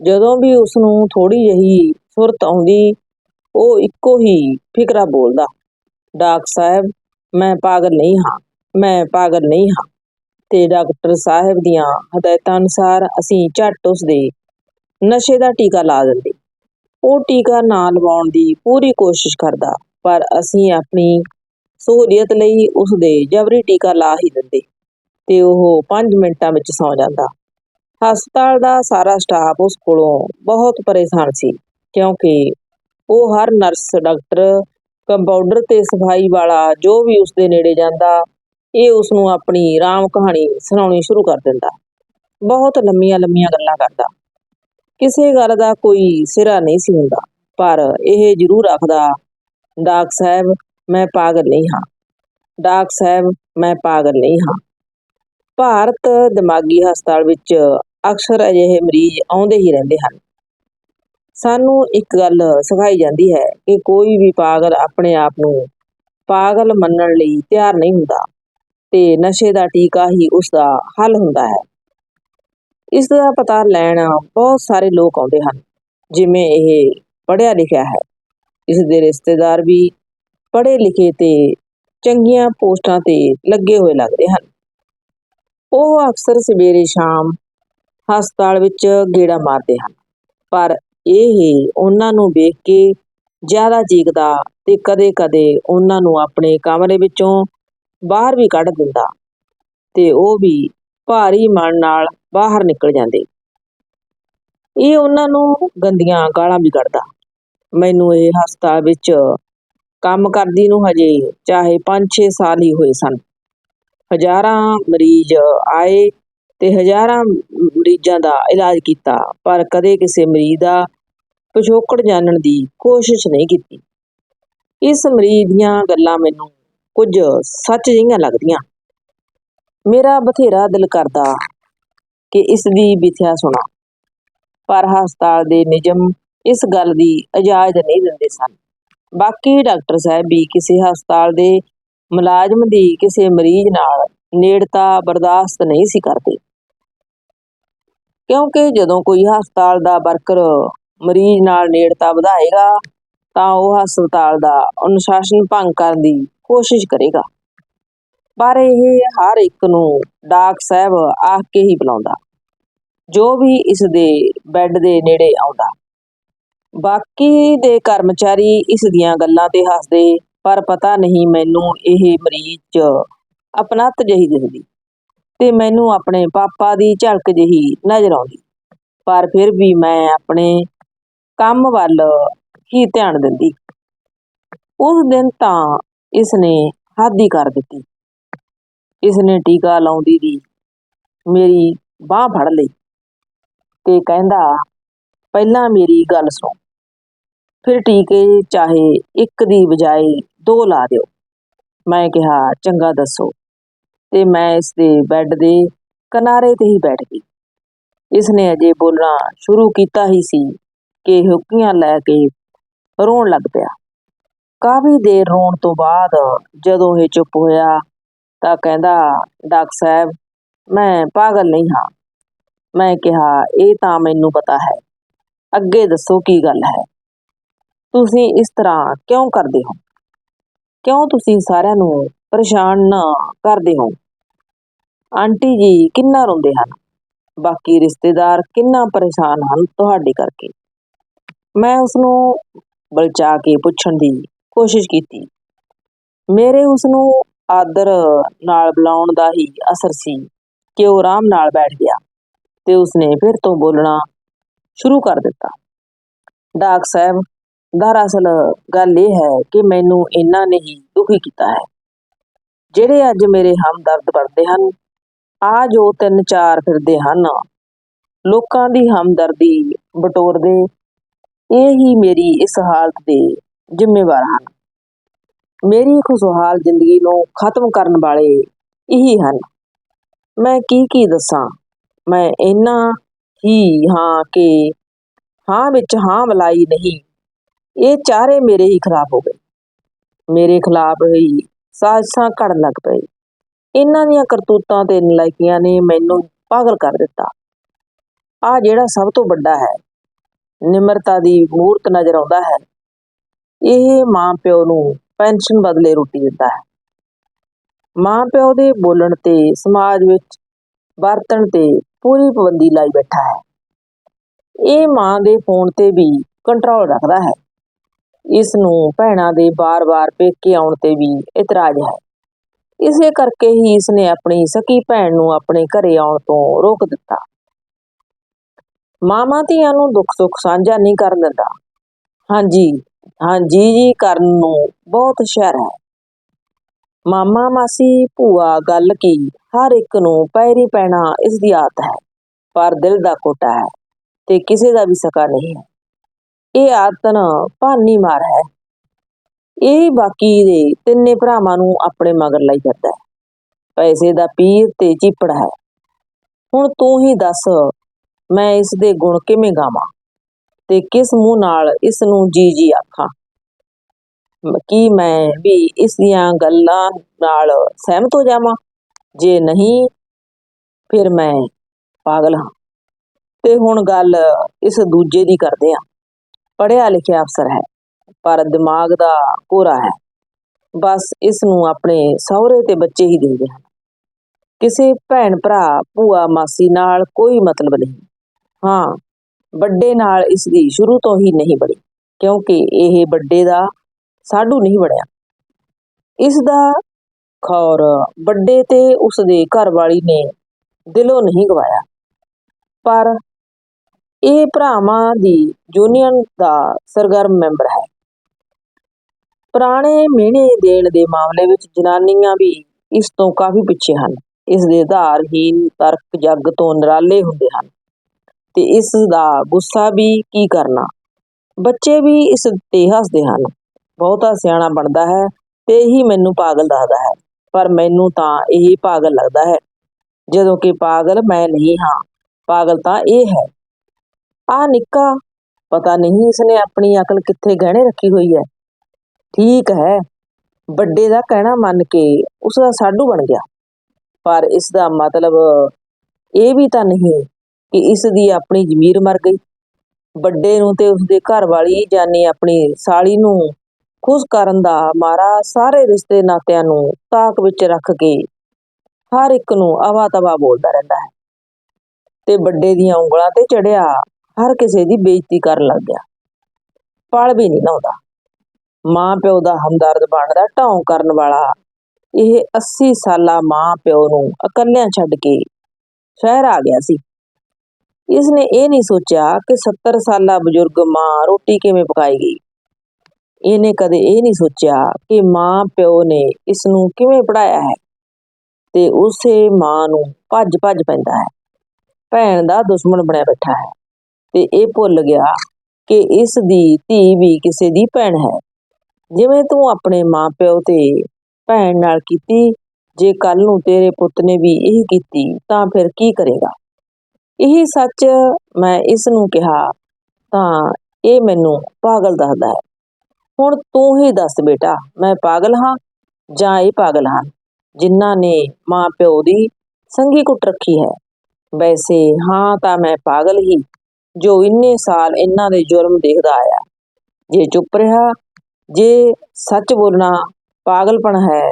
ਜਦੋਂ ਵੀ ਉਸ ਨੂੰ ਥੋੜ੍ਹੀ ਜਿਹੀ ਸੁਰਤ ਆਉਂਦੀ, ਉਹ ਇੱਕੋ ਹੀ ਫ਼ਿਕਰਾ ਬੋਲਦਾ ਡਾਕਟਰ ਸਾਹਿਬ, ਮੈਂ ਪਾਗਲ ਨਹੀਂ ਹਾਂ, ਮੈਂ ਪਾਗਲ ਨਹੀਂ ਹਾਂ। ਤੇ ਡਾਕਟਰ ਸਾਹਿਬ ਦੀਆਂ ਹਦਾਇਤਾਂ ਅਨੁਸਾਰ ਅਸੀਂ ਝੱਟ ਉਸ ਦੇ ਨਸ਼ੇ ਦਾ ਟੀਕਾ ਲਾ ਦਿੰਦੇ। ਉਹ ਟੀਕਾ ਨਾ ਲਵਾਉਣ ਦੀ ਪੂਰੀ ਕੋਸ਼ਿਸ਼ ਕਰਦਾ, ਪਰ ਅਸੀਂ ਆਪਣੀ ਸਹੂਲੀਅਤ ਲਈ ਉਸ ਦੇ ਜਬਰੀ ਟੀਕਾ ਲਾ ਹੀ ਦਿੰਦੇ ਤੇ ਉਹ 5 ਮਿੰਟਾਂ ਵਿੱਚ ਸੌਂ ਜਾਂਦਾ। ਹਸਪਤਾਲ ਦਾ ਸਾਰਾ ਸਟਾਫ ਉਸ ਕੋਲੋਂ ਬਹੁਤ ਪਰੇਸ਼ਾਨ ਸੀ, ਕਿਉਂਕਿ ਉਹ ਹਰ ਨਰਸ ਡਾਕਟਰ ਕੰਪਾਊਂਡਰ ਤੇ ਸਫ਼ਾਈ ਵਾਲਾ ਜੋ ਵੀ ਉਸ ਦੇ ਨੇੜੇ ਜਾਂਦਾ, ਇਹ ਉਸ ਨੂੰ ਆਪਣੀ ਰਾਮ ਕਹਾਣੀ ਸੁਣਾਉਣੀ ਸ਼ੁਰੂ ਕਰ ਦਿੰਦਾ। ਬਹੁਤ ਲੰਮੀਆਂ ਲੰਮੀਆਂ ਗੱਲਾਂ ਕਰਦਾ। ਕਿਸੇ ਗੱਲ ਦਾ ਕੋਈ ਸਿਰਾ ਨਹੀਂ ਸੀ ਹੁੰਦਾ, ਪਰ ਇਹ ਜ਼ਰੂਰ ਆਖਦਾ, ਡਾਕ ਸਾਹਿਬ, ਮੈਂ ਪਾਗਲ ਨਹੀਂ ਹਾਂ। ਡਾਕ ਸਾਹਿਬ, ਮੈਂ ਪਾਗਲ ਨਹੀਂ ਹਾਂ। ਭਾਰਤ ਦਿਮਾਗੀ ਹਸਪਤਾਲ ਵਿੱਚ ਅਕਸਰ ਅਜਿਹੇ ਮਰੀਜ਼ ਆਉਂਦੇ ਹੀ ਰਹਿੰਦੇ ਹਨ। ਸਾਨੂੰ ਇੱਕ ਗੱਲ ਸਿਖਾਈ ਜਾਂਦੀ ਹੈ ਕਿ ਕੋਈ ਵੀ ਪਾਗਲ ਆਪਣੇ ਆਪ ਨੂੰ ਪਾਗਲ ਮੰਨਣ ਲਈ ਤਿਆਰ ਨਹੀਂ ਹੁੰਦਾ ਤੇ ਨਸ਼ੇ ਦਾ ਟੀਕਾ ਹੀ ਉਸ ਦਾ ਹੱਲ ਹੁੰਦਾ ਹੈ। ਇਸ ਦਾ ਪਤਾ ਲੈਣ ਬਹੁਤ ਸਾਰੇ ਲੋਕ ਆਉਂਦੇ ਹਨ, ਜਿਵੇਂ ਇਹ ਪੜ੍ਹਿਆ ਲਿਖਿਆ ਹੈ। ਇਸ ਦੇ ਰਿਸ਼ਤੇਦਾਰ ਵੀ ਪੜ੍ਹੇ ਲਿਖੇ ਤੇ ਚੰਗੀਆਂ ਪੋਸਟਾਂ ਤੇ ਲੱਗੇ ਹੋਏ ਲੱਗਦੇ ਹਨ। ਉਹ ਅਕਸਰ ਸਵੇਰੇ ਸ਼ਾਮ ਹਸਪਤਾਲ ਵਿੱਚ ਗੇੜਾ ਮਾਰਦੇ ਹਨ। ਪਰ ਇਹ ਉਹਨਾਂ ਨੂੰ ਵੇਖ ਕੇ ਜ਼ਿਆਦਾ ਚੀਕਦਾ ਤੇ ਕਦੇ-ਕਦੇ ਉਹਨਾਂ ਨੂੰ ਆਪਣੇ ਕਮਰੇ ਵਿੱਚੋਂ ਬਾਹਰ ਵੀ ਕੱਢ ਦਿੰਦਾ ਤੇ ਉਹ ਵੀ ਭਾਰੀ ਮਨ ਨਾਲ ਬਾਹਰ ਨਿਕਲ ਜਾਂਦੇ। ਇਹ ਉਹਨਾਂ ਨੂੰ ਗੰਦੀਆਂ ਗਾਲਾਂ ਵੀ ਕੱਢਦਾ। ਮੈਨੂੰ ਇਹ ਹਸਪਤਾਲ ਵਿੱਚ ਕੰਮ ਕਰਦੀ ਨੂੰ ਹਜੇ ਚਾਹੇ 5-6 ਸਾਲ ਹੀ ਹੋਏ ਸਨ। ਹਜ਼ਾਰਾਂ ਮਰੀਜ਼ ਆਏ ਤੇ ਹਜ਼ਾਰਾਂ ਮਰੀਜ਼ਾਂ ਦਾ ਇਲਾਜ ਕੀਤਾ, ਪਰ ਕਦੇ ਕਿਸੇ ਮਰੀਜ਼ ਦਾ ਪਿਛੋਕੜ ਜਾਣਨ ਦੀ ਕੋਸ਼ਿਸ਼ ਨਹੀਂ ਕੀਤੀ। ਇਸ ਮਰੀਜ਼ ਦੀਆਂ ਗੱਲਾਂ ਮੈਨੂੰ ਕੁਝ ਸੱਚ ਜਿਹੀਆਂ ਲੱਗਦੀਆਂ। ਮੇਰਾ ਬਥੇਰਾ ਦਿਲ ਕਰਦਾ ਕਿ ਇਸ ਦੀ ਵਿਥਿਆ ਸੁਣਾ, ਪਰ ਹਸਪਤਾਲ ਦੇ ਨਿਯਮ ਇਸ ਗੱਲ ਦੀ ਇਜਾਜ਼ਤ ਨਹੀਂ ਦਿੰਦੇ ਸਨ। ਬਾਕੀ ਡਾਕਟਰ ਸਾਹਿਬ ਵੀ ਕਿਸੇ ਹਸਪਤਾਲ ਦੇ ਮੁਲਾਜ਼ਮ ਦੀ ਕਿਸੇ ਮਰੀਜ਼ ਨਾਲ ਨੇੜਤਾ ਬਰਦਾਸ਼ਤ ਨਹੀਂ ਸੀ ਕਰਦੇ। ਕਿਉਂਕਿ ਜਦੋਂ ਕੋਈ ਹਸਪਤਾਲ ਦਾ ਵਰਕਰ ਮਰੀਜ਼ ਨਾਲ ਨੇੜਤਾ ਵਧਾਏਗਾ, ਤਾਂ ਉਹ ਹਸਪਤਾਲ ਦਾ ਅਨੁਸ਼ਾਸਨ ਭੰਗ ਕਰਨ ਦੀ ਕੋਸ਼ਿਸ਼ ਕਰੇਗਾ। ਪਰ ਇਹ ਹਰ ਇੱਕ ਨੂੰ ਡਾਕ ਸਾਹਿਬ ਆਖ ਕੇ ਹੀ ਬੁਲਾਉਂਦਾ, ਜੋ ਵੀ ਇਸ ਦੇ ਬੈੱਡ ਦੇ ਨੇੜੇ ਆਉਂਦਾ। ਬਾਕੀ ਦੇ ਕਰਮਚਾਰੀ ਇਸ ਦੀਆਂ ਗੱਲਾਂ ਤੇ ਹੱਸਦੇ, ਪਰ ਪਤਾ ਨਹੀਂ ਮੈਨੂੰ ਇਹ ਮਰੀਜ਼ 'ਚ ਅਪਨੱਤ ਜਿਹੀ ਦਿਖਦੀ ਤੇ ਮੈਨੂੰ ਆਪਣੇ ਪਾਪਾ ਦੀ ਝਲਕ ਜਿਹੀ ਨਜ਼ਰ ਆਉਂਦੀ। ਪਰ ਫਿਰ ਵੀ ਮੈਂ ਆਪਣੇ ਕੰਮ ਵੱਲ ਹੀ ਧਿਆਨ ਦਿੰਦੀ। ਉਸ ਦਿਨ ਤਾਂ ਇਸ ਨੇ ਹੱਦ ਹੀ ਕਰ ਦਿੱਤੀ। ਇਸ ਨੇ ਟੀਕਾ ਲਾਉਂਦੀ ਦੀ ਮੇਰੀ ਬਾਹ ਫੜ ਲਈ ਤੇ ਕਹਿੰਦਾ, ਪਹਿਲਾਂ ਮੇਰੀ ਗੱਲ ਸੁਣ। ਫਿਰ ਟੀਕੇ ਚਾਹੇ ਇੱਕ ਦੀ ਬਜਾਏ ਦੋ ਲਾ ਦਿਓ। ਮੈਂ ਕਿਹਾ, ਚੰਗਾ ਦੱਸੋ ਤੇ ਮੈਂ ਇਸ ਦੇ ਬੈੱਡ ਦੇ ਕਿਨਾਰੇ ਤੇ ਹੀ ਬੈਠ ਗਈ। ਇਸ ਨੇ ਅਜੇ ਬੋਲਣਾ ਸ਼ੁਰੂ ਕੀਤਾ ਹੀ ਸੀ ਕਿ ਹੁੱਕੀਆਂ ਲੈ ਕੇ ਰੋਣ ਲੱਗ ਪਿਆ। ਕਾਫੀ ਦੇਰ ਰੋਣ ਤੋਂ ਬਾਅਦ ਜਦੋਂ ਇਹ ਚੁੱਪ ਹੋਇਆ ਤਾਂ ਕਹਿੰਦਾ ਡਾਕਟਰ ਸਾਹਿਬ, ਮੈਂ ਪਾਗਲ ਨਹੀਂ ਹਾਂ। ਮੈਂ ਕਿਹਾ, ਇਹ ਤਾਂ ਮੈਨੂੰ ਪਤਾ ਹੈ। ਅੱਗੇ ਦੱਸੋ ਕੀ ਗੱਲ ਹੈ। ਤੁਸੀਂ ਇਸ ਤਰ੍ਹਾਂ ਕਿਉਂ ਕਰਦੇ ਹੋ? ਕਿਉਂ ਤੁਸੀਂ ਸਾਰਿਆਂ ਨੂੰ ਪਰੇਸ਼ਾਨ ਨਾ ਕਰਦੇ ਹੋ? ਆਂਟੀ ਜੀ ਕਿੰਨਾ ਰੋਂਦੇ ਹਨ? ਬਾਕੀ ਰਿਸ਼ਤੇਦਾਰ ਕਿੰਨਾ ਪਰੇਸ਼ਾਨ ਹਨ ਤੁਹਾਡੇ ਕਰਕੇ? ਮੈਂ ਉਸ ਨੂੰ ਬਲਚਾ ਕੇ ਪੁੱਛਣ ਦੀ ਕੋਸ਼ਿਸ਼ ਕੀਤੀ। ਮੇਰੇ ਉਸ ਨੂੰ ਆਦਰ ਨਾਲ ਬੁਲਾਉਣ ਦਾ ਹੀ ਅਸਰ ਸੀ ਕਿ ਉਹ ਆਰਾਮ ਨਾਲ ਬੈਠ ਗਿਆ ਤੇ ਉਸਨੇ ਫਿਰ ਤੋਂ ਬੋਲਣਾ ਸ਼ੁਰੂ ਕਰ ਦਿੱਤਾ। ਡਾਕ ਸਾਹਿਬ, ਦਰਅਸਲ ਗੱਲ ਇਹ ਹੈ ਕਿ ਮੈਨੂੰ ਇਹਨਾਂ ਨੇ ਹੀ ਦੁਖੀ ਕੀਤਾ ਹੈ। ਜਿਹੜੇ ਅੱਜ ਮੇਰੇ ਹਮਦਰਦ ਬਣਦੇ ਹਨ ਆ ਜੋ ਤਿੰਨ ਚਾਰ ਫਿਰਦੇ ਹਨ, ਲੋਕਾਂ ਦੀ ਹਮਦਰਦੀ ਬਟੋਰਦੇ, ਇਹ ਹੀ ਮੇਰੀ ਇਸ ਹਾਲਤ ਦੇ ਜ਼ਿੰਮੇਵਾਰ ਹਨ। ਮੇਰੀ ਖੁਸ਼ਹਾਲ ਜ਼ਿੰਦਗੀ ਨੂੰ ਖਤਮ ਕਰਨ ਵਾਲੇ ਇਹੀ ਹਨ। ਮੈਂ ਕੀ ਕੀ ਦੱਸਾਂ? ਮੈਂ ਇੰਨਾ ਹੀ ਹਾਂ ਕਿ ਹਾਂ ਵਿੱਚ ਹਾਂ ਮਲਾਈ ਨਹੀਂ, ਇਹ ਚਾਰੇ ਮੇਰੇ ਹੀ ਖਿਲਾਫ ਹੋ ਗਏ। ਮੇਰੇ ਖਿਲਾਫ ਹੀ ਸਾਜਸ਼ਾਂ ਘੜਨ ਲੱਗ ਪਏ। ਇਹਨਾਂ ਦੀਆਂ ਕਰਤੂਤਾਂ ਤੇ ਨਲਾਇਕੀਆਂ ਨੇ ਮੈਨੂੰ ਪਾਗਲ ਕਰ ਦਿੱਤਾ। ਆ ਜਿਹੜਾ ਸਭ ਤੋਂ ਵੱਡਾ ਹੈ, ਨਿਮਰਤਾ ਦੀ ਮੂਰਤ ਨਜ਼ਰ ਆਉਂਦਾ ਹੈ। ਇਹ ਮਾਂ ਪਿਓ ਨੂੰ ਪੈਨਸ਼ਨ ਬਦਲੇ ਰੋਟੀ ਦਿੰਦਾ ਹੈ। ਮਾਂ ਪਿਓ ਦੇ ਬੋਲਣ ਤੇ ਸਮਾਜ ਵਿੱਚ ਵਰਤਣ ਤੇ ਪੂਰੀ ਪਾਬੰਦੀ ਲਾਈ ਬੈਠਾ ਹੈ। ਇਹ ਮਾਂ ਦੇ ਫੋਨ ਤੇ ਵੀ ਕੰਟਰੋਲ ਰੱਖਦਾ ਹੈ। ਇਸ ਨੂੰ ਭੈਣਾਂ ਦੇ ਬਾਰ-ਬਾਰ ਪੇਕੇ ਆਉਣ ਤੇ ਵੀ ਇਤਰਾਜ਼ ਹੈ। ਇਸੇ ਕਰਕੇ ਹੀ ਇਸ ਨੇ ਆਪਣੀ ਸਕੀ ਭੈਣ ਨੂੰ ਆਪਣੇ ਘਰੇ ਆਉਣ ਤੋਂ ਰੋਕ ਦਿੱਤਾ। ਮਾਮਾ ਧੀਆਂ ਨੂੰ ਦੁੱਖ ਸੁੱਖ ਸਾਂਝਾ ਨਹੀਂ ਕਰਨ ਦਿੰਦਾ। ਹਾਂਜੀ ਹਾਂਜੀ ਜੀ, ਕਰਨ ਨੂੰ ਬਹੁਤ ਹੁਸ਼ਿਆਰ ਹੈ। ਮਾਮਾ, ਮਾਸੀ, ਭੂਆ, ਗੱਲ ਕੀ, ਹਰ ਇੱਕ ਨੂੰ ਪੈਰੀ ਪੈਣਾ ਇਸ ਦੀ ਆਦਤ ਹੈ, ਪਰ ਦਿਲ ਦਾ ਕੋਟਾ ਹੈ ਤੇ ਕਿਸੇ ਦਾ ਵੀ ਸਕਾ ਨਹੀਂ ਹੈ। ਇਹ ਆਦਤਨ ਭਾਨੀ ਮਾਰ ਹੈ। ਇਹ ਬਾਕੀ ਦੇ ਤਿੰਨੇ ਭਰਾਵਾਂ ਨੂੰ ਆਪਣੇ ਮਗਰ ਲਈ ਫਿਰਦਾ ਹੈ। ਪੈਸੇ ਦਾ ਪੀਰ ਤੇ ਚੀਪੜ ਹੈ। ਹੁਣ ਤੂੰ ਹੀ ਦੱਸ, ਮੈਂ ਇਸ ਦੇ ਗੁਣ ਕਿਵੇਂ ਗਾਵਾਂ ਤੇ ਕਿਸ ਮੂੰਹ ਨਾਲ ਇਸ ਨੂੰ ਜੀ ਜੀ ਆਖਾਂ? ਕੀ ਮੈਂ ਵੀ ਇਸ ਦੀਆਂ ਗੱਲਾਂ ਨਾਲ ਸਹਿਮਤ ਹੋ ਜਾਵਾਂ? ਜੇ ਨਹੀਂ, ਫਿਰ ਮੈਂ ਪਾਗਲ ਹਾਂ। ਤੇ ਹੁਣ ਗੱਲ ਇਸ ਦੂਜੇ ਦੀ ਕਰਦੇ ਆ ਪੜਿਆ ਲਿਖਿਆ ਅਫਸਰ ਹੈ। ਪਰ ਦਿਮਾਗ ਦਾ ਕੋਰਾ ਹੈ। ਬਸ ਇਸ ਨੂੰ ਆਪਣੇ ਸਹੁਰੇ ਤੇ ਬੱਚੇ ਹੀ ਦਿੰਦੇ ਹਨ। ਕਿਸੇ ਭੈਣ ਭਰਾ, ਭੂਆ, ਮਾਸੀ ਨਾਲ ਕੋਈ ਮਤਲਬ ਨਹੀਂ। ਹਾਂ, ਵੱਡੇ ਨਾਲ ਇਸ ਦੀ ਸ਼ੁਰੂ ਤੋਂ ਹੀ ਨਹੀਂ ਬਣੀ ਕਿਉਂਕਿ ਇਹ ਵੱਡੇ ਦਾ ਸਾਡੂ ਨਹੀਂ ਬਣਿਆ। ਇਸ ਦਾ ਖੌਰ ਵੱਡੇ ਤੇ ਉਸ ਦੇ ਘਰ ਵਾਲੀ ਨੇ ਦਿਲੋਂ ਨਹੀਂ ਗਵਾਇਆ। ਪਰ ਇਹ ਭਰਾਵਾਂ ਦੀ ਯੂਨੀਅਨ ਦਾ ਸਰਗਰਮ ਮੈਂਬਰ ਹੈ। ਪੁਰਾਣੇ ਮਿਹਣੇ ਦੇਣ ਦੇ ਮਾਮਲੇ ਵਿੱਚ ਜਨਾਨੀਆਂ ਵੀ ਇਸ ਤੋਂ ਕਾਫੀ ਪਿੱਛੇ ਹਨ। ਇਸ ਦੇ ਆਧਾਰਹੀਨ ਤਰਕ ਜੱਗ ਤੋਂ ਨਿਰਾਲੇ ਹੁੰਦੇ ਹਨ। ਤੇ ਇਸ ਦਾ ਗੁੱਸਾ ਵੀ ਕੀ ਕਰਨਾ? ਬੱਚੇ ਵੀ ਇਸ ਤੇ ਹੱਸਦੇ ਹਨ। ਬਹੁਤਾ ਸਿਆਣਾ ਬਣਦਾ ਹੈ ਤੇ ਹੀ ਮੈਨੂੰ ਪਾਗਲ ਦੱਸਦਾ ਹੈ, ਪਰ ਮੈਨੂੰ ਤਾਂ ਇਹ ਪਾਗਲ ਲੱਗਦਾ ਹੈ। ਜਦੋਂ ਕਿ ਪਾਗਲ ਮੈਂ ਨਹੀਂ ਹਾਂ, ਪਾਗਲ ਤਾਂ ਇਹ ਹੈ। ਆ ਨਿੱਕਾ, ਪਤਾ ਨਹੀਂ ਇਸਨੇ ਆਪਣੀ ਅਕਲ ਕਿੱਥੇ ਗਹਿਣੇ ਰੱਖੀ ਹੋਈ ਹੈ। ਠੀਕ ਹੈ। ਵੱਡੇ ਦਾ ਕਹਿਣਾ ਮੰਨ ਕੇ ਉਸ ਦਾ ਸਾਡੂ ਬਣ ਗਿਆ। ਪਰ ਇਸ ਦਾ ਮਤਲਬ ਇਹ ਵੀ ਤਾਂ ਨਹੀਂ ਕਿ ਇਸ ਦੀ ਆਪਣੀ ਜ਼ਮੀਰ ਮਰ ਗਈ। ਵੱਡੇ ਨੂੰ ਤੇ ਉਸਦੇ ਘਰ ਵਾਲੀ ਜਾਨੀ ਆਪਣੀ ਸਾਲੀ ਨੂੰ ਖੁਸ਼ ਕਰਨ ਦਾ ਮਾਰਾ ਸਾਰੇ ਰਿਸ਼ਤੇ ਨਾਤਿਆਂ ਨੂੰ ਤਾਕ ਵਿੱਚ ਰੱਖ ਕੇ ਹਰ ਇੱਕ ਨੂੰ ਆਵਾ ਤਵਾ ਬੋਲਦਾ ਰਹਿੰਦਾ ਹੈ। ਤੇ ਵੱਡੇ ਦੀਆਂ ਉਂਗਲਾਂ ਤੇ ਚੜਿਆ ਹਰ ਕਿਸੇ ਦੀ ਬੇਇੱਜ਼ਤੀ ਕਰਨ ਲੱਗ ਗਿਆ। ਪਲ ਵੀ ਨਹੀਂ ਲਾਉਂਦਾ ਮਾਂ ਪਿਓ ਦਾ ਹਮਦਰਦ ਬਣਦਾ ਢੌਂ ਕਰਨ ਵਾਲਾ। ਇਹ 80 ਸਾਲਾ ਮਾਂ ਪਿਓ ਨੂੰ ਇਕੱਲਿਆਂ ਛੱਡ ਕੇ ਸ਼ਹਿਰ ਆ ਗਿਆ ਸੀ। ਇਸ ਨੇ ਇਹ ਨਹੀਂ ਸੋਚਿਆ ਕਿ 70 ਸਾਲਾ ਬਜ਼ੁਰਗ ਮਾਂ ਰੋਟੀ ਕਿਵੇਂ ਪਕਾਏਗੀ ਇਹਨੇ ਕਦੇ ਇਹ ਨਹੀਂ ਸੋਚਿਆ ਕਿ ਮਾਂ ਪਿਓ ਨੇ ਇਸ ਨੂੰ ਕਿਵੇਂ ਪੜਾਇਆ ਹੈ ਤੇ ਉਸੇ ਮਾਂ ਨੂੰ ਭੱਜ ਭੱਜ ਪੈਂਦਾ ਹੈ। ਭੈਣ ਦਾ ਦੁਸ਼ਮਣ ਬਣਿਆ ਬੈਠਾ ਹੈ ਤੇ ਇਹ ਭੁੱਲ ਗਿਆ ਕਿ ਇਸ ਦੀ ਧੀ ਵੀ ਕਿਸੇ ਦੀ ਭੈਣ ਹੈ। ਜਿਵੇਂ ਤੂੰ ਆਪਣੇ ਮਾਂ ਪਿਓ ਤੇ ਭੈਣ ਨਾਲ ਕੀਤੀ, ਜੇ ਕੱਲ ਨੂੰ ਤੇਰੇ ਪੁੱਤ ਨੇ ਵੀ ਇਹੀ ਕੀਤੀ, ਤਾਂ ਫਿਰ ਕੀ ਕਰੇਗਾ? ਇਹੀ ਸੱਚ ਮੈਂ ਇਸ ਨੂੰ ਕਿਹਾ, ਤਾਂ ਇਹ ਮੈਨੂੰ ਪਾਗਲ ਦੱਸਦਾ ਹੈ। ਹੁਣ ਤੂੰ ਹੀ ਦੱਸ ਬੇਟਾ, ਮੈਂ ਪਾਗਲ ਹਾਂ ਜਾਂ ਇਹ ਪਾਗਲ ਹਨ? ਜਿਨ੍ਹਾਂ ਨੇ ਮਾਂ ਪਿਓ ਦੀ ਸੰਗੀ ਕੁੱਟ ਰੱਖੀ ਹੈ। ਵੈਸੇ ਹਾਂ, ਤਾਂ ਮੈਂ ਪਾਗਲ ਹੀ, ਜੋ ਇੰਨੇ ਸਾਲ ਇਹਨਾਂ ਦੇ ਜ਼ੁਲਮ ਦੇਖਦਾ ਆਇਆ। ਜੇ ਚੁੱਪ ਰਿਹਾ ਜੇ ਸੱਚ ਬੋਲਣਾ ਪਾਗਲਪਣ ਹੈ,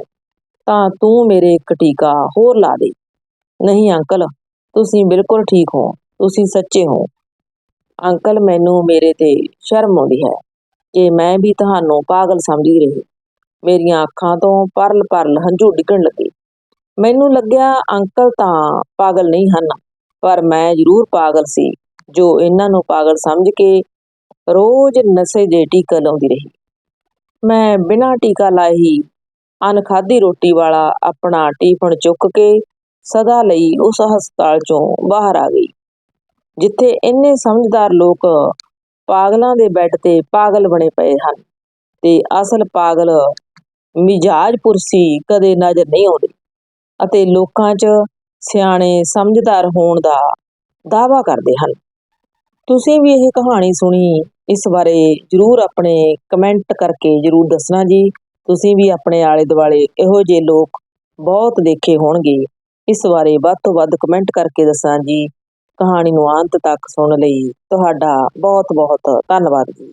ਤਾਂ ਤੂੰ ਮੇਰੇ ਇੱਕ ਟੀਕਾ ਹੋਰ ਲਾ ਦੇ। ਨਹੀਂ ਅੰਕਲ, ਤੁਸੀਂ ਬਿਲਕੁਲ ਠੀਕ ਹੋ, ਤੁਸੀਂ ਸੱਚੇ ਹੋ। ਅੰਕਲ, ਮੈਨੂੰ ਮੇਰੇ ਤੇ ਸ਼ਰਮ ਆਉਂਦੀ ਹੈ ਕਿ ਮੈਂ ਵੀ ਤੁਹਾਨੂੰ ਪਾਗਲ ਸਮਝਦੀ ਰਹੀ। ਮੇਰੀਆਂ ਅੱਖਾਂ ਤੋਂ ਪਰਲ ਪਰਲ ਹੰਝੂ ਡਿੱਗਣ ਲੱਗੇ। ਮੈਨੂੰ ਲੱਗਿਆ ਅੰਕਲ ਤਾਂ ਪਾਗਲ ਨਹੀਂ ਹਨ, ਪਰ ਮੈਂ ਜ਼ਰੂਰ ਪਾਗਲ ਸੀ, ਜੋ ਇਹਨਾਂ ਨੂੰ ਪਾਗਲ ਸਮਝ ਕੇ ਰੋਜ਼ ਨਸ਼ੇ ਦੇ ਟੀਕਾ ਲਾਉਂਦੀ ਰਹੀ। ਮੈਂ ਬਿਨਾਂ ਟੀਕਾ ਲਾਏ ਹੀ ਅਨਖਾਧੀ ਰੋਟੀ ਵਾਲਾ ਆਪਣਾ ਟੀਫਨ ਚੁੱਕ ਕੇ ਸਦਾ ਲਈ ਉਸ ਹਸਪਤਾਲ ਚੋਂ ਬਾਹਰ ਆ ਗਈ, ਜਿੱਥੇ ਇੰਨੇ ਸਮਝਦਾਰ ਲੋਕ ਪਾਗਲਾਂ ਦੇ ਬੈੱਡ ਤੇ ਪਾਗਲ ਬਣੇ ਪਏ ਹਨ ਤੇ ਅਸਲ ਪਾਗਲ ਮਿਜਾਜ ਪੁਰਸੀ ਕਦੇ ਨਜ਼ਰ ਨਹੀਂ ਆਉਂਦੇ ਅਤੇ ਲੋਕਾਂ 'ਚ ਸਿਆਣੇ ਸਮਝਦਾਰ ਹੋਣ ਦਾ ਦਾਅਵਾ ਕਰਦੇ ਹਨ। ਤੁਸੀਂ ਵੀ ਇਹ ਕਹਾਣੀ ਸੁਣੀ ਇਸ ਬਾਰੇ ਜਰੂਰ ਆਪਣੇ ਕਮੈਂਟ ਕਰਕੇ ਜਰੂਰ ਦੱਸਣਾ ਜੀ। ਤੁਸੀਂ ਵੀ ਆਪਣੇ ਆਲੇ ਦੁਆਲੇ ਇਹੋ ਜਿਹੇ ਲੋਕ ਬਹੁਤ ਦੇਖੇ ਹੋਣਗੇ। ਇਸ ਬਾਰੇ ਵੱਧ ਤੋਂ ਵੱਧ ਕਮੈਂਟ ਕਰਕੇ ਦੱਸਣਾ ਜੀ। ਕਹਾਣੀ ਨੂੰ ਅੰਤ ਤੱਕ ਸੁਣਨ ਲਈ। ਤੁਹਾਡਾ ਬਹੁਤ ਬਹੁਤ ਧੰਨਵਾਦ ਜੀ।